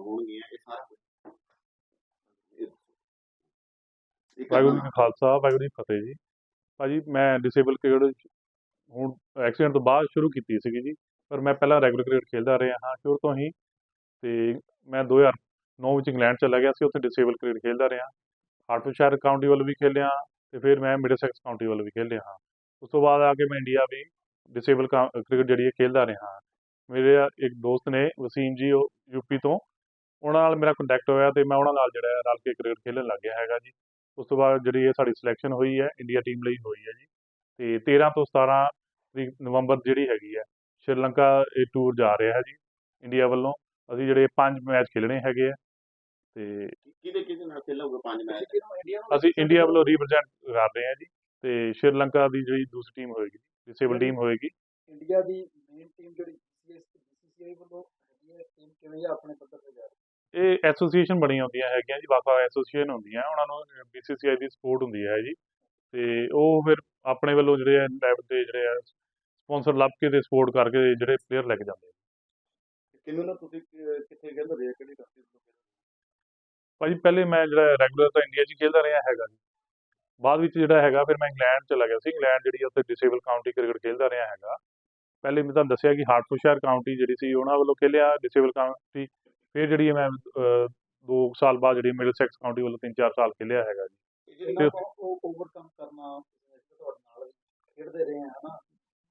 ਹੋਣਗੀਆਂ ਇਹ ਸਾਰਾ ਵਾਹਿਗੁਰੂ ਜੀ ਕਾ ਖਾਲਸਾ, ਵਾਹਿਗੁਰੂ ਜੀ ਫਤਿਹ ਜੀ। ਭਾਜੀ, ਮੈਂ ਡਿਸੇਬਲ ਕ੍ਰਿਕਟ ਹੁਣ ਐਕਸੀਡੈਂਟ ਤੋਂ ਬਾਅਦ ਸ਼ੁਰੂ ਕੀਤੀ ਸੀਗੀ ਜੀ, ਪਰ ਮੈਂ ਪਹਿਲਾਂ ਰੈਗੂਲਰ ਕ੍ਰਿਕਟ ਖੇਡਦਾ ਰਿਹਾ ਹਾਂ, ਸ਼ੁਰੂ ਤੋਂ ਹੀ। ਤੇ ਮੈਂ 2009 ਵਿੱਚ ਇੰਗਲੈਂਡ ਚਲਾ ਗਿਆ ਸੀ, ਉੱਥੇ ਡਿਸੇਬਲ ਕ੍ਰਿਕਟ ਖੇਡਦਾ ਰਿਹਾ। ਹਾਰਟਫੋਰਡਸ਼ਾਇਰ ਕਾਉਂਟੀ ਵੱਲ ਵੀ ਖੇਲਿਆ ਤੇ ਫਿਰ ਮੈਂ ਮਿਡਲਸੈਕਸ ਕਾਉਂਟੀ ਵੱਲ ਵੀ ਖੇਲਿਆ ਹਾਂ। ਉਸ ਤੋਂ ਬਾਅਦ ਆ ਕੇ ਮੈਂ ਇੰਡੀਆ ਵੀ ਡਿਸੇਬਲ ਕ੍ਰਿਕਟ ਜਿਹੜੀ ਹੈ ਖੇਡਦਾ ਰਿਹਾ ਹਾਂ। ਮੇਰੇ ਇੱਕ ਦੋਸਤ ਨੇ ਵਸੀਮ ਜੀ, ਉਹ ਯੂਪੀ ਤੋਂ ਉਹਨਾਂ ਨਾਲ ਮੇਰਾ ਕੰਟੈਕਟ ਹੋਇਆ ਤੇ ਮੈਂ ਉਹਨਾਂ ਨਾਲ ਜਿਹੜਾ ਰਲ ਕੇ ਕ੍ਰਿਕਟ ਖੇਡਣ ਲੱਗ ਗਿਆ ਹੈਗਾ ਜੀ। ਉਸ ਤੋਂ ਬਾਅਦ ਜਿਹੜੀ ਇਹ ਸਾਡੀ ਸਿਲੈਕਸ਼ਨ ਹੋਈ ਹੈ ਇੰਡੀਆ ਟੀਮ ਲਈ ਹੋਈ ਹੈ ਜੀ। ਤੇ 13 ਤੋਂ 17 ਤਰੀਕ ਨਵੰਬਰ ਜਿਹੜੀ ਹੈਗੀ ਹੈ ਸ਼੍ਰੀਲੰਕਾ ਇਹ ਟੂਰ ਜਾ ਰਿਹਾ ਹੈ ਜੀ ਇੰਡੀਆ ਵੱਲੋਂ। ਅਸੀਂ ਜਿਹੜੇ ਪੰਜ ਮੈਚ ਖੇਲਣੇ ਹੈਗੇ ਆ। ਤੇ ਕਿਹਦੇ ਕਿਹਦੇ ਨਾਲ ਖੇਲੋਗੇ ਪੰਜ ਮੈਚ ਅਸੀਂ ਇੰਡੀਆ ਵੱਲੋਂ ਰਿਪਰੈਜ਼ੈਂਟ ਕਰ ਰਹੇ ਹਾਂ ਜੀ। ਤੇ ਸ਼੍ਰੀਲੰਕਾ ਦੀ ਜਿਹੜੀ ਦੂਸਰੀ ਟੀਮ ਹੋਏਗੀ ਡਿਸੇਬਲ ਟੀਮ ਹੋਏਗੀ। ਇੰਡੀਆ ਦੀ ਮੇਨ ਟੀਮ ਜਿਹੜੀ ਬੀਸੀਸੀਆਈ ਵੱਲੋਂ ਹੈਗੀ ਹੈ ਟੀਮ ਕਿਵੇਂ ਆਪਣੇ ਪੱਧਰ ਤੇ ਜਾ ਰਹੀ ਇਹ ਐਸੋਸੀਏਸ਼ਨ ਬਣੀਆਂ ਹੁੰਦੀਆਂ ਹੈਗੀਆਂ ਜੀ ਵੱਖ-ਵੱਖ ਐਸੋਸੀਏਸ਼ਨ ਹੁੰਦੀਆਂ ਉਹਨਾਂ ਨੂੰ BCCI ਦੀ ਸਪੋਰਟ ਹੁੰਦੀ ਹੈ ਜੀ। ਤੇ ਉਹ ਫਿਰ ਆਪਣੇ ਵੱਲੋਂ ਜਿਹੜੇ ਆ ਲੈਵਲ ਤੇ ਜਿਹੜੇ ਆ ਸਪਾਂਸਰ ਲੱਭ ਕੇ ਤੇ ਸਪੋਰਟ ਕਰਕੇ ਜਿਹੜੇ ਪਲੇਅਰ ਲੈ ਕੇ ਜਾਂਦੇ ਆ। ਕਿਵੇਂ ਨਾ ਤੁਸੀਂ ਕਿੱਥੇ ਖੇਡ ਰਹੇ ਕਿਹੜੀ ਕੰਟਰੀ ਤੋਂ ਭਾਜੀ ਪਹਿਲੇ ਮੈਂ ਜਿਹੜਾ ਰੈਗੂਲਰ ਤਾਂ ਇੰਡੀਆ 'ਚ ਖੇਡਦਾ ਰਿਹਾ ਹੈਗਾ ਜੀ। ਬਾਅਦ ਵਿੱਚ ਜਿਹੜਾ ਹੈਗਾ ਫਿਰ ਮੈਂ ਇੰਗਲੈਂਡ ਚਲਾ ਗਿਆ ਸੀ। ਇੰਗਲੈਂਡ ਜਿਹੜੀ ਉੱਥੇ ਡਿਸੇਬਲ ਕਾਉਂਟੀ ਕ੍ਰਿਕਟ ਖੇਡਦਾ ਰਿਹਾ ਹੈਗਾ। ਪਹਿਲੇ ਮੈਂ ਤੁਹਾਨੂੰ ਦੱਸਿਆ ਕਿ ਹਾਰਟਫੋਰਡਸ਼ਾਇਰ ਕਾਉਂਟੀ ਜਿਹੜੀ ਸੀ ਉਹਨਾਂ ਵੱਲੋਂ ਖੇਲਿਆ। ਡਿਸੇਬਲ ਕਾਉਂਟੀ ਫਿਰ ਜਿਹੜੀ ਮੈਂ 2 ਸਾਲ ਬਾਅਦ ਜਿਹੜੀ ਮਿਡਲਸੈਕਸ ਕਾਉਂਟੀ ਵੱਲੋਂ 3-4 ਸਾਲ ਖੇਲਿਆ ਹੈਗਾ ਜੀ। ਉਹ ਓਵਰਕਮ ਕਰਨਾ ਤੁਹਾਡੇ ਨਾਲ ਖੇਡਦੇ ਰਹੇ ਆ ਹਨਾ?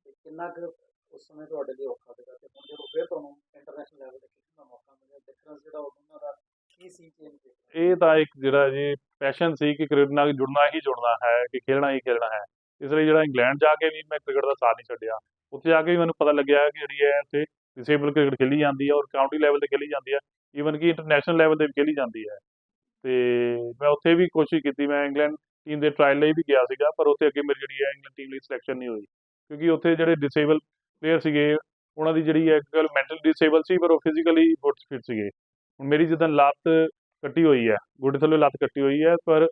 ਕਿੰਨਾ ਕੁ ਉਸ ਸਮੇਂ ਤੁਹਾਡੇ ਲਈ ਔਖਾ ਸੀਗਾ ਤੇ ਹੁਣ ਜਦੋਂ ਫਿਰ ਤੁਹਾਨੂੰ ਇੰਟਰਨੈਸ਼ਨਲ ਲੈਵਲ ਤੇ ਖੇਡਣ ਦਾ ਮੌਕਾ ਮਿਲਿਆ ਡਿਫਰੈਂਸ ਜਿਹੜਾ ਉਹਨਾਂ ਦਾ ਕੀ ਸੀ ਚੇਂਜ ਇਹ ਤਾਂ ਇੱਕ ਜਿਹੜਾ ਜੀ ਪੈਸ਼ਨ ਸੀ ਕਿ ਕ੍ਰਿਕਟ ਨਾਲ ਜੁੜਨਾ ਹੀ ਜੁੜਨਾ ਹੈ ਕਿ ਖੇਡਣਾ ਹੀ ਖੇਡਣਾ ਹੈ। ਇਸ ਲਈ ਜਿਹੜਾ ਇੰਗਲੈਂਡ ਜਾ ਕੇ ਵੀ ਮੈਂ ਕ੍ਰਿਕਟ ਦਾ ਸਾਥ ਨਹੀਂ ਛੱਡਿਆ। ਉੱਥੇ ਜਾ ਕੇ ਵੀ ਮੈਨੂੰ ਪਤਾ ਲੱਗਿਆ ਕਿ ਜਿਹੜੀ ਹੈ ਉੱਥੇ ਡਿਸੇਬਲ ਕ੍ਰਿਕਟ ਖੇਲੀ ਜਾਂਦੀ ਹੈ ਔਰ ਕਾਉਂਟੀ ਲੈਵਲ ਤੇ ਖੇਲੀ ਜਾਂਦੀ ਹੈ ਈਵਨ ਕਿ ਇੰਟਰਨੈਸ਼ਨਲ ਲੈਵਲ ਤੇ ਵੀ ਖੇਲੀ ਜਾਂਦੀ ਹੈ। ਤੇ ਮੈਂ ਉੱਥੇ ਵੀ ਕੋਸ਼ਿਸ਼ ਕੀਤੀ, ਮੈਂ ਇੰਗਲੈਂਡ ਟੀਮ ਦੇ ਟ੍ਰਾਇਲ ਲਈ ਵੀ ਗਿਆ ਸੀਗਾ, ਪਰ ਉੱਥੇ ਅੱਗੇ ਮੇਰੀ ਜਿਹੜੀ ਹੈ ਇੰਗਲੈਂਡ ਟੀਮ ਲਈ ਸਿਲੈਕਸ਼ਨ ਨਹੀਂ ਹੋਈ। ਕਿਉਂਕਿ ਉੱਥੇ ਜਿਹੜੇ ਡਿਸੇਬਲ ਪਲੇਅਰ ਸੀਗੇ, ਉਹਨਾਂ ਦੀ ਜਿਹੜੀ ਹੈ ਗੱਲ ਮੈਂਟਲ ਡਿਸੇਬਲ ਸੀ, ਪਰ ਉਹ ਫਿਜ਼ੀਕਲੀ ਗੁੱਡ ਫਿਟ ਸੀਗੇ। ਹੁਣ ਮੇਰੀ ਜਿੱਦਾਂ ਲੱਤ ਕੱਟੀ ਹੋਈ ਹੈ, ਗੋਡੇ ਥੱਲੇ ਲੱਤ ਕੱਟੀ ਹੋਈ ਹੈ, ਪਰ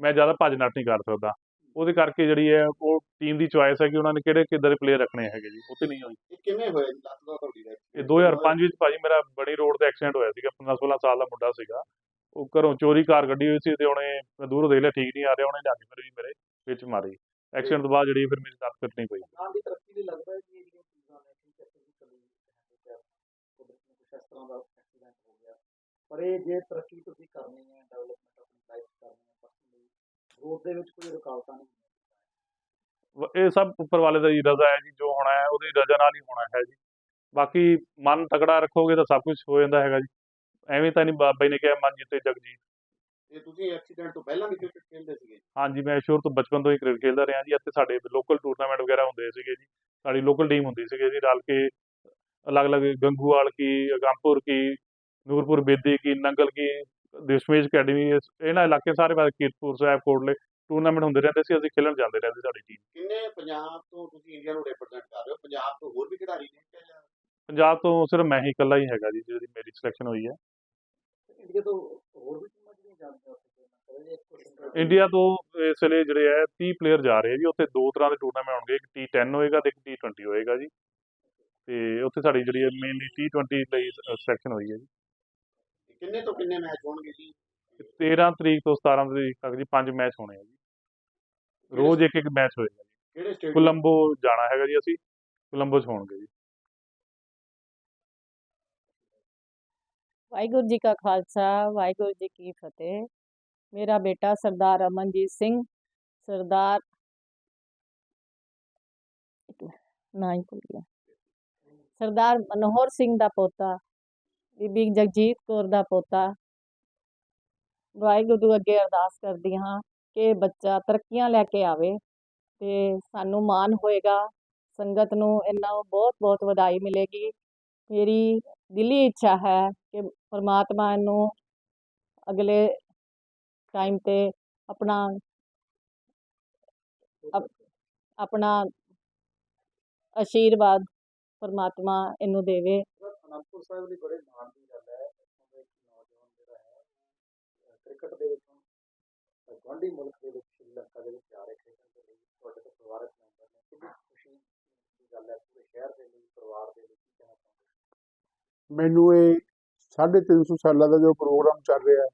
ਮੈਂ ਜ਼ਿਆਦਾ ਭੱਜ ਨੱਠ ਨਹੀਂ ਕਰ ਸਕਦਾ। ਉਹਦੇ ਕਰਕੇ ਜਿਹੜੀ ਹੈ ਉਹ ਟੀਮ ਦੀ ਚੁਆਇਸ ਹੈ ਕਿ ਉਹਨਾਂ ਨੇ ਕਿਹੜੇ ਕਿੱਦਾਂ ਦੇ ਪਲੇਅਰ ਰੱਖਣੇ ਹੈਗੇ ਜੀ ਉਹ ਤੇ ਨਹੀਂ ਹੋਈ ਇਹ ਕਿਵੇਂ ਹੋਇਆ ਜੀ? ਲੱਤ ਦਾ ਤੁਹਾਡੀ ਇਹ 2005 ਵਿੱਚ ਭਾਜੀ ਮੇਰਾ ਬੜੀ ਰੋਡ ਤੇ ਐਕਸੀਡੈਂਟ ਹੋਇਆ ਸੀਗਾ 15 16 ਸਾਲ ਦਾ ਮੁੰਡਾ ਸੀਗਾ। ਉਹ ਘਰੋਂ ਚੋਰੀ ਕਾਰ ਕੱਢੀ ਹੋਈ ਸੀ ਤੇ ਉਹਨੇ ਮੈਂ ਦੂਰੋਂ ਦੇਖ ਲਿਆ ਠੀਕ ਨਹੀਂ ਆ ਰਿਹਾ ਉਹਨੇ ਜਾ ਕੇ ਫਿਰ ਵੀ ਮੇਰੇ ਵਿੱਚ ਮਾਰੀ। ਐਕਸੀਡੈਂਟ ਤੋਂ ਬਾਅਦ ਜਿਹੜੀ ਫਿਰ ਮੇਰੀ ਲੱਤ ਕੱਟਣੀ ਪਈ ਨਾਲ ਦੀ ਤਰੱਕੀ ਲਈ ਲੱਗਦਾ ਹੈ ਕਿ ਇਹ ਜਿਹੜੀਆਂ ਚੀਜ਼ਾਂ ਨੇ ਠੀਕ ਹੈ ਫਿਜ਼ੀਕਲੀ ਹੈਂਡੀਕੈਪ ਕੁਦਰਤ ਨੂੰ ਕੁਛ ਇਸ ਤਰ੍ਹਾਂ ਦਾ ਐਕਸੀਡੈਂਟ ਹੋ ਗਿਆ। ਪਰ ਇਹ ਜੇ ਤਰੱਕੀ ਤੁਸੀਂ ਕਰਨੀ ਹੈ ਡਿਵੈਲਪਮੈਂਟ ਆਪਣੀ ਲਾਈਫ ਕਰਨੀ ਹੈ ਗਰੋਥ ਦੇ ਵਿੱਚ ਕੋਈ ਰੁਕਾਵਟਾਂ ਨਹੀਂ ਇਹ ਸਭ ਉੱਪਰ ਵਾਲੇ ਦੀ ਰਜ਼ਾ ਹੈ ਜੀ ਜੋ ਹੋਣਾ ਹੈ ਉਹਦੀ ਰਜ਼ਾ ਨਾਲ ਹੀ ਹੋਣਾ ਹੈ ਜੀ। ਬਾਕੀ ਮਨ ਤਕੜਾ ਰੱਖੋਗੇ ਤਾਂ ਸਭ ਕੁਝ ਹੋ ਜਾਂਦਾ ਹੈਗਾ ਜੀ। ਐਵੇਂ ਤਾਂ ਨਹੀਂ ਬਾਬਾ ਜੀ ਨੇ ਕਿਹਾ ਮਨ ਜਿੱਤੇ ਜਗ ਜੀਤ ਇਹ ਤੁਸੀਂ ਐਕਸੀਡੈਂਟ ਤੋਂ ਪਹਿਲਾਂ ਵੀ ਕ੍ਰਿਕਟ ਖੇਡਦੇ ਸੀਗੇ? ਹਾਂਜੀ ਮੈਂ ਸ਼ੁਰੂ ਤੋਂ ਬਚਪਨ ਤੋਂ ਹੀ ਕ੍ਰਿਕਟ ਖੇਡਦਾ ਰਿਹਾ ਜੀ। ਇੱਥੇ ਸਾਡੇ ਲੋਕਲ ਟੂਰਨਾਮੈਂਟ ਵਗੈਰਾ ਹੁੰਦੇ ਸੀਗੇ ਜੀ। ਸਾਡੀ ਲੋਕਲ ਟੀਮ ਹੁੰਦੀ ਸੀਗੀ ਜੀ ਰਲ ਕੇ ਅਲੱਗ-ਅਲੱਗ ਗੰਗੂਵਾਲ ਕੀ ਅਗੰਪੁਰ ਕੀ ਨੂਰਪੁਰ ਬੇਦੀ ਕੀ ਨੰਗਲ ਕੀ ਦਸ਼ਮੇਸ਼ ਅਕੈਡਮੀ ਇਸ- ਇਹਨਾਂ ਇਲਾਕੇ ਸਾਰੇ ਪਾਸੇ ਕੀਰਤਪੁਰ ਸਾਹਿਬ ਕੋਟਲੇ ਟੂਰਨਾਮੈਂਟ ਹੁੰਦੇ ਰਹਿੰਦੇ ਸੀ ਅਸੀਂ ਖੇਡਣ ਜਾਂਦੇ ਰਹਿੰਦੇ ਸਾਡੀ ਟੀਮ ਕਿੰਨੇ ਪੰਜਾਬ ਤੋਂ ਤੁਸੀਂ ਇੰਡੀਆ ਨੂੰ ਰਿਪਰੈਜ਼ੈਂਟ ਕਰ ਰਹੇ ਹੋ? ਪੰਜਾਬ ਤੋਂ ਹੋਰ ਵੀ ਖਿਡਾਰੀ ਨੇ ਕਿ ਜਾਂ ਪੰਜਾਬ ਤੋਂ ਸਿਰਫ ਮੈਂ ਹੀ ਇਕੱਲਾ ਹੀ ਹੈਗਾ ਜੀ ਜਿਹਦੀ ਮੇਰੀ ਸਿਲੈਕਸ਼ਨ ਹੋਈ ਹੈ। ਇੰਡੀਆ ਤੋਂ ਹੋਰ ਵੀ ਟੀਮਾਂ ਜਿਹੜੀਆਂ ਇੱਕ question ਇੰਡੀਆ ਤੋਂ ਇਸ ਵੇਲੇ ਜਿਹੜੇ ਹੈ 30 ਪਲੇਅਰ ਜਾ ਰਹੇ ਆ ਜੀ ਉੱਥੇ ਦੋ ਤਰ੍ਹਾਂ ਦੇ ਟੂਰਨਾਮੈਂਟ ਹੋਣਗੇ ਇੱਕ T10 ਹੋਏਗਾ ਤੇ ਇੱਕ T20 ਹੋਏਗਾ ਜੀ। ਤੇ ਉੱਥੇ ਸਾਡੀ ਜਿਹੜੀ ਹੈ ਮੇਨਲੀ T20 ਲਈ ਸਿਲੈਕਸ਼ਨ ਹੋਈ ਹੈ ਜੀ। ਕਿੰਨੇ ਤੋਂ ਕਿੰਨੇ ਮੈਚ ਹੋਣਗੇ ਜੀ? 13 ਤਰੀਕ ਤੋਂ 17 ਤਰੀਕ ਤੱਕ ਜੀ ਪੰਜ ਮੈਚ ਹੋਣੇ ਆ ਜੀ। ਰੋਜ਼ ਇੱਕ ਇੱਕ ਮੈਚ ਹੋਏਗਾ ਜੀ। ਕਿਹੜੇ ਸਟੇਟ ਕੋਲੰਬੋ ਜਾਣਾ ਹੈਗਾ ਜੀ ਅਸੀਂ ਕੋਲੰਬੋ 'ਚ ਹੋਣਗੇ ਜੀ। ਵਾਹਿਗੁਰੂ ਜੀ ਕਾ ਖਾਲਸਾ ਵਾਹਿਗੁਰੂ ਜੀ ਕੀ ਫਤਿਹ। ਮੇਰਾ ਬੇਟਾ ਸਰਦਾਰ ਅਮਨਜੀਤ ਸਿੰਘ ਸਰਦਾਰ ਇੱਕ ਮਿੰਟ, ਨਾਂ ਹੀ ਭੁੱਲ ਗਿਆ। ਸਰਦਾਰ ਮਨੋਹਰ ਸਿੰਘ ਦਾ ਪੋਤਾ ਬੀਬੀ ਜਗਜੀਤ ਕੌਰ ਦਾ ਪੋਤਾ। ਵਾਹਿਗੁਰੂ ਅੱਗੇ ਅਰਦਾਸ ਕਰਦੀ ਹਾਂ ਕਿ ਬੱਚਾ ਤਰੱਕੀਆਂ ਲੈ ਕੇ ਆਵੇ ਤੇ ਸਾਨੂੰ ਮਾਣ ਹੋਏਗਾ। ਸੰਗਤ ਨੂੰ ਇਹਨਾਂ ਨੂੰ ਬਹੁਤ ਬਹੁਤ ਵਧਾਈ ਮਿਲੇਗੀ। ਮੇਰੀ ਦਿਲੀ ਇੱਛਾ ਹੈ ਕਿ ਪਰਮਾਤਮਾ ਇਹਨੂੰ ਅਗਲੇ ਟਾਈਮ ਤੇ ਆਪਣਾ ਆਪਣਾ ਆਸ਼ੀਰਵਾਦ ਪਰਮਾਤਮਾ ਇਹਨੂੰ ਦੇਵੇ। ਅਨੰਦਪੁਰ ਸਾਹਿਬ ਲਈ ਬੜੇ ਮਾਣ ਦੀ ਗੱਲ ਹੈ। ਇੱਥੋਂ ਦਾ ਇੱਕ ਨੌਜਵਾਨ ਜਿਹੜਾ ਹੈ ਕ੍ਰਿਕਟ ਦੇ ਵਿੱਚੋਂ ਅਹ ਮੁਲਕ ਦੇ ਵਿੱਚ, ਸ਼੍ਰੀਲੰਕਾ ਦੇ ਵਿੱਚ ਜਾ ਰਹੇ ਖੇਡਣ ਦੇ ਲਈ। ਤੁਹਾਡੇ ਤੋਂ ਪਰਿਵਾਰਕ ਮੈਂਬਰ ਨੇ, ਕਿੰਨੀ ਖੁਸ਼ੀ ਦੀ ਗੱਲ ਹੈ ਪੂਰੇ ਸ਼ਹਿਰ ਦੇ ਲਈ, ਪਰਿਵਾਰ ਦੇ ਲਈ, ਕੀ ਕਹਿਣਾ ਚਾਹੁੰਦੇ ਮੈਨੂੰ ਇਹ 350 ਸਾਲਾਂ ਦਾ ਜੋ ਪ੍ਰੋਗਰਾਮ ਚੱਲ ਰਿਹਾ ਹੈ,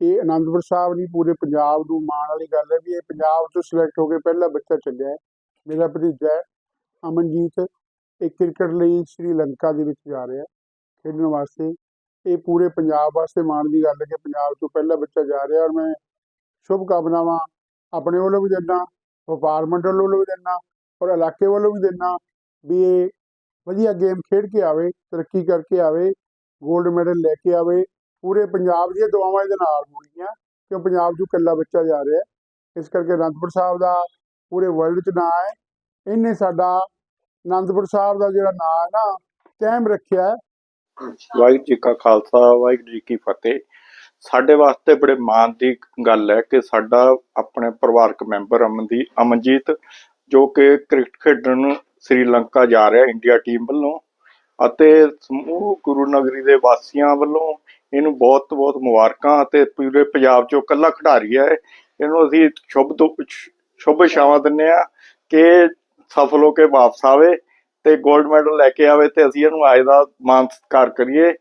ਇਹ ਅਨੰਦਪੁਰ ਸਾਹਿਬ ਨਹੀਂ, ਪੂਰੇ ਪੰਜਾਬ ਨੂੰ ਮਾਣ ਵਾਲੀ ਗੱਲ ਹੈ ਵੀ ਇਹ ਪੰਜਾਬ ਤੋਂ ਸਿਲੈਕਟ ਹੋ ਕੇ ਪਹਿਲਾ ਬੱਚਾ ਚੱਲਿਆ ਮੇਰਾ ਭਤੀਜਾ ਹੈ, ਅਮਨਜੀਤ ਇਹ ਕ੍ਰਿਕਟ ਲਈ ਸ਼੍ਰੀਲੰਕਾ ਦੇ ਵਿੱਚ ਜਾ ਰਿਹਾ, ਖੇਡਣ ਵਾਸਤੇ। ਇਹ ਪੂਰੇ ਪੰਜਾਬ ਵਾਸਤੇ ਮਾਣ ਦੀ ਗੱਲ ਹੈ ਕਿ ਪੰਜਾਬ ਤੋਂ ਪਹਿਲਾ ਬੱਚਾ ਜਾ ਰਿਹਾ ਔਰ ਮੈਂ ਸ਼ੁਭ ਕਾਮਨਾਵਾਂ ਆਪਣੇ ਵੱਲੋਂ ਵੀ ਦਿੰਦਾ, ਵਪਾਰ ਮੰਡਲ ਵੱਲੋਂ ਵੀ ਦਿੰਦਾ ਔਰ ਇਲਾਕੇ ਵੱਲੋਂ ਵੀ ਦਿੰਦਾ ਵੀ ਇਹ ਵਧੀਆ ਗੇਮ ਖੇਡ ਕੇ ਆਵੇ, ਤਰੱਕੀ ਕਰਕੇ ਆਵੇ 골ਡ ਮੈਡਲ ਲੈ ਕੇ ਆਵੇ। ਪੂਰੇ ਪੰਜਾਬ ਦੀਆਂ ਦੁਆਵਾਂ ਇਹਦੇ ਨਾਲ ਹੋਣਗੀਆਂ ਕਿਉਂ ਪੰਜਾਬ 'ਚੋਂ ਇਕੱਲਾ ਬੱਚਾ ਜਾ ਰਿਹਾ। ਇਸ ਕਰਕੇ ਅਨੰਦਪੁਰ ਸਾਹਿਬ ਦਾ ਪੂਰੇ ਵਰਲਡ 'ਚ ਨਾਂ ਹੈ। ਇਹਨੇ ਸਾਡਾ ਅਨੰਦਪੁਰ ਸਾਹਿਬ ਦਾ ਜਿਹੜਾ ਨਾਂ ਹੈ ਨਾ, ਕਾਇਮ ਰੱਖਿਆ ਹੈ। ਵਾਹਿਗੁਰੂ ਜੀ ਕਾ ਖਾਲਸਾ, ਵਾਹਿਗੁਰੂ ਜੀ ਕੀ ਫਤਿਹ। ਸਾਡੇ ਵਾਸਤੇ ਬੜੇ ਮਾਣ ਦੀ ਗੱਲ ਹੈ ਕਿ ਸਾਡਾ ਆਪਣੇ ਪਰਿਵਾਰਕ ਮੈਂਬਰ ਅਮਨਦੀ ਅਮਨਜੀਤ, ਜੋ ਕਿ ਕ੍ਰਿਕਟ ਖੇਡਣ ਸ੍ਰੀਲੰਕਾ ਜਾ ਰਿਹਾ, ਇੰਡੀਆ ਟੀਮ ਵੱਲੋਂ, ਅਤੇ ਸਮੂਹ ਗੁਰੂ ਨਗਰੀ ਦੇ ਵਾਸੀਆਂ ਵੱਲੋਂ ਇਹਨੂੰ ਬਹੁਤ ਬਹੁਤ ਮੁਬਾਰਕਾਂ ਅਤੇ ਪੂਰੇ ਪੰਜਾਬ ਚੋਂ ਇਕੱਲਾ ਖਿਡਾਰੀ ਹੈ। ਇਹਨੂੰ ਅਸੀਂ ਸ਼ੁਭ ਤੋਂ, ਸ਼ੁਭ ਇਛਾਵਾਂ ਦਿੰਦੇ ਆ ਕਿ ਸਫਲ ਹੋ ਕੇ ਵਾਪਸ ਆਵੇ ਤੇ 골ਡ ਮੈਡਲ ਲੈ ਕੇ ਆਵੇ ਤੇ ਅਸੀਂ ਇਹਨੂੰ ਆਏ ਦਾ ਮਾਨ ਸਤਿਕਾਰ ਕਰੀਏ।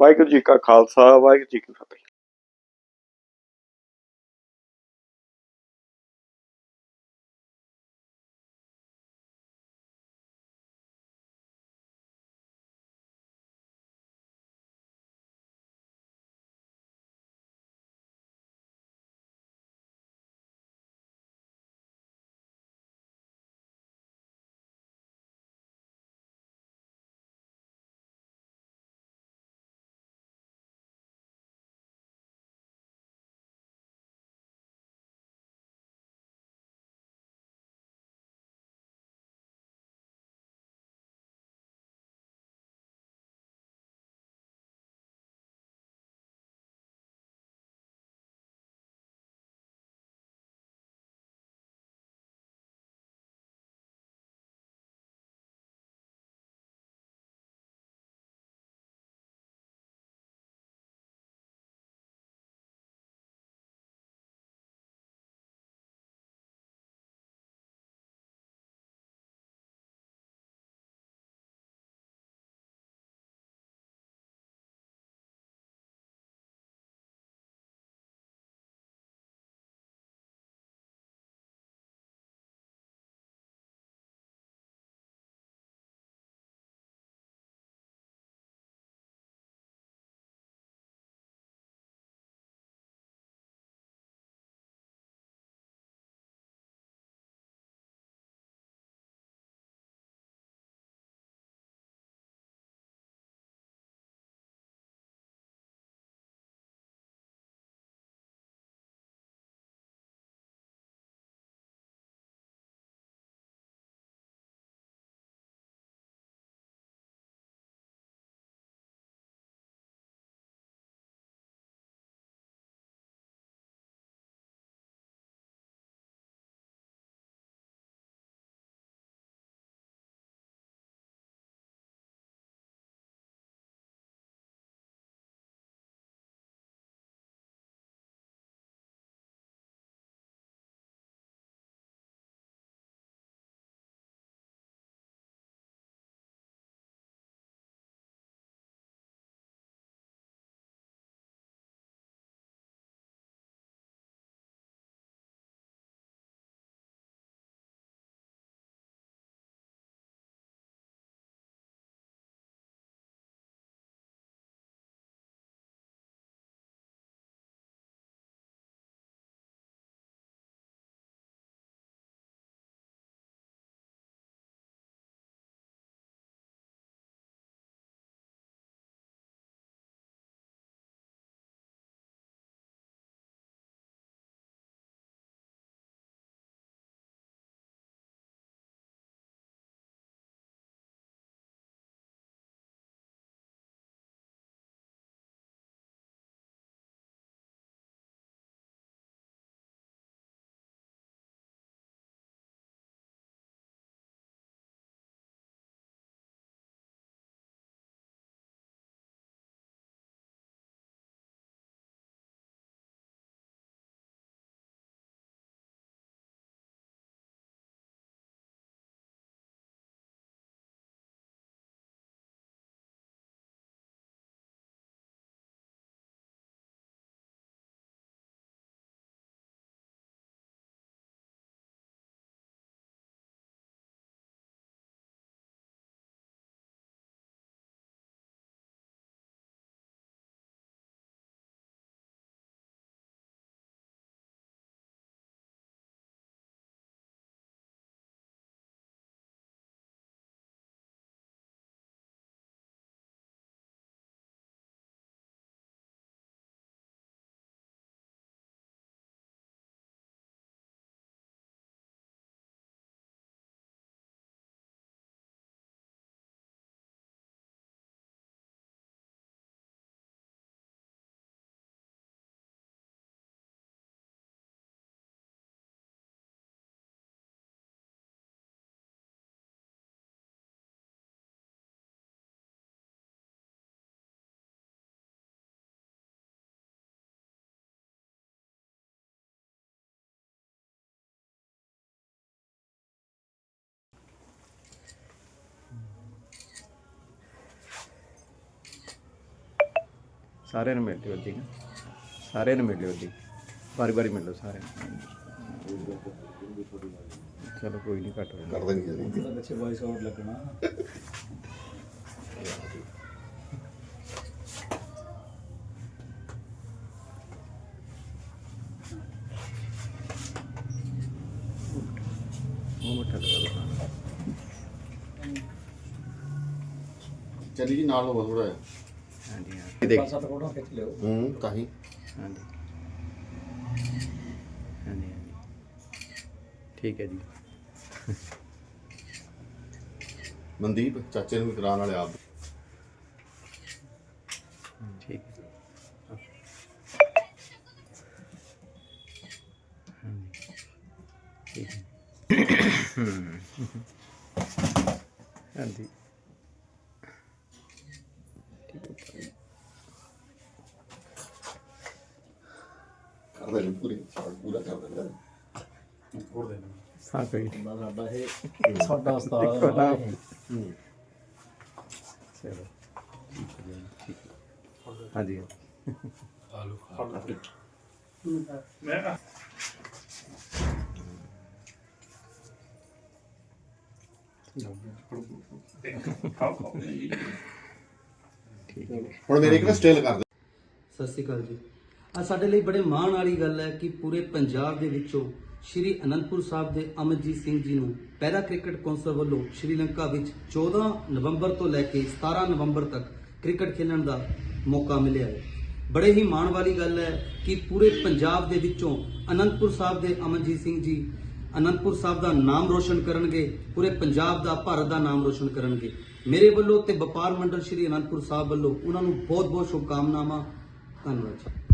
ਵਾਹਿਗੁਰੂ ਜੀ ਕਾ ਖਾਲਸਾ, ਵਾਹਿਗੁਰੂ ਜੀ ਕੀ ਫਤਿਹ। ਸਾਰਿਆਂ ਨੂੰ ਮਿਲ ਲਿਓ ਜੀ ਸਾਰਿਆਂ ਨੂੰ ਮਿਲ ਲਿਓ ਜੀ ਵਾਰੀ ਵਾਰੀ ਮਿਲ ਲਓ ਸਾਰਿਆਂ ਨੂੰ। ਚਲੋ ਕੋਈ ਨਹੀਂ ਘੱਟ ਹੋ ਜਾਣਾ। ਕਰ ਦੇਣੀ ਜੀ ਪਿੱਛੇ ਵਾਇਸ ਆਊਟ ਲੱਗਣਾ। ਚਲੀ ਜੀ ਨਾਲ ਹੋਵਾ ਥੋੜਾ ਹਾਂਜੀ ਹਾਂ। ਪੰਜ ਸੱਤ ਫੋਟੋ ਖਿੱਚ ਲਿਓ। ਹੂੰ ਤਾਂ ਹੀ ਹਾਂਜੀ। ਹਾਂਜੀ ਹਾਂਜੀ। ਠੀਕ ਹੈ ਜੀ। ਮਨਦੀਪ ਚਾਚੇ ਨੂੰ ਵੀ ਕਰਾਉਣ ਵਾਲੇ ਆਪ। ਠੀਕ ਹੈ ਹਾਂਜੀ। ਠੀਕ ਹੈ ਹਮ। ਹਾਂਜੀ। ਪੂਰੀ ਪੂਰਾ ਕਰ ਦੇਣਾ ਹਾਂ ਕੋਈ ਨਹੀਂ। ਬੰਦਾ ਸਾਡਾ ਇਹ ਸਾਡਾ ਉਸਤਾਦ। ਹੈ ਇਹ। ਹੂੰ। ਚਲੋ। ਠੀਕ ਹੈ ਜੀ, ਠੀਕ ਹੈ। ਹਾਂਜੀ ਠੀਕ ਹੈ। ਹੁਣ ਮੇਰੇ ਇੱਕ ਨਾ ਸਟੇਲ ਕਰ ਦੇ ਸਤਿ ਸ਼੍ਰੀ ਅਕਾਲ ਜੀ। ਅੱਜ ਸਾਡੇ ਲਈ ਬੜੇ ਮਾਣ ਵਾਲੀ ਗੱਲ ਹੈ ਕਿ ਪੂਰੇ ਪੰਜਾਬ ਦੇ ਵਿੱਚੋਂ ਸ਼੍ਰੀ ਅਨੰਦਪੁਰ ਸਾਹਿਬ ਦੇ ਅਮਰਜੀਤ ਸਿੰਘ ਜੀ ਨੂੰ ਪੈਰਾ ਕ੍ਰਿਕਟ ਕੌਂਸਲ ਵੱਲੋਂ ਸ਼੍ਰੀਲੰਕਾ ਵਿੱਚ 14 ਨਵੰਬਰ ਤੋਂ ਲੈ ਕੇ 17 ਨਵੰਬਰ ਤੱਕ ਕ੍ਰਿਕਟ ਖੇਡਣ ਦਾ ਮੌਕਾ ਮਿਲਿਆ ਹੈ। ਬੜੇ ਹੀ ਮਾਣ ਵਾਲੀ ਗੱਲ ਹੈ ਕਿ ਪੂਰੇ ਪੰਜਾਬ ਦੇ ਵਿੱਚੋਂ ਅਨੰਦਪੁਰ ਸਾਹਿਬ ਦੇ ਅਮਰਜੀਤ ਸਿੰਘ ਜੀ ਅਨੰਦਪੁਰ ਸਾਹਿਬ ਦਾ ਨਾਮ ਰੋਸ਼ਨ ਕਰਨਗੇ, ਪੂਰੇ ਪੰਜਾਬ ਦਾ, ਭਾਰਤ ਦਾ ਨਾਮ ਰੋਸ਼ਨ ਕਰਨਗੇ। ਮੇਰੇ ਵੱਲੋਂ ਤੇ ਵਪਾਰ ਮੰਡਲ ਸ਼੍ਰੀ ਅਨੰਦਪੁਰ ਸਾਹਿਬ ਵੱਲੋਂ ਉਹਨਾਂ ਨੂੰ ਬਹੁਤ ਬਹੁਤ ਸ਼ੁਭਕਾਮਨਾਵਾਂ। ਧੰਨਵਾਦ ਜੀ।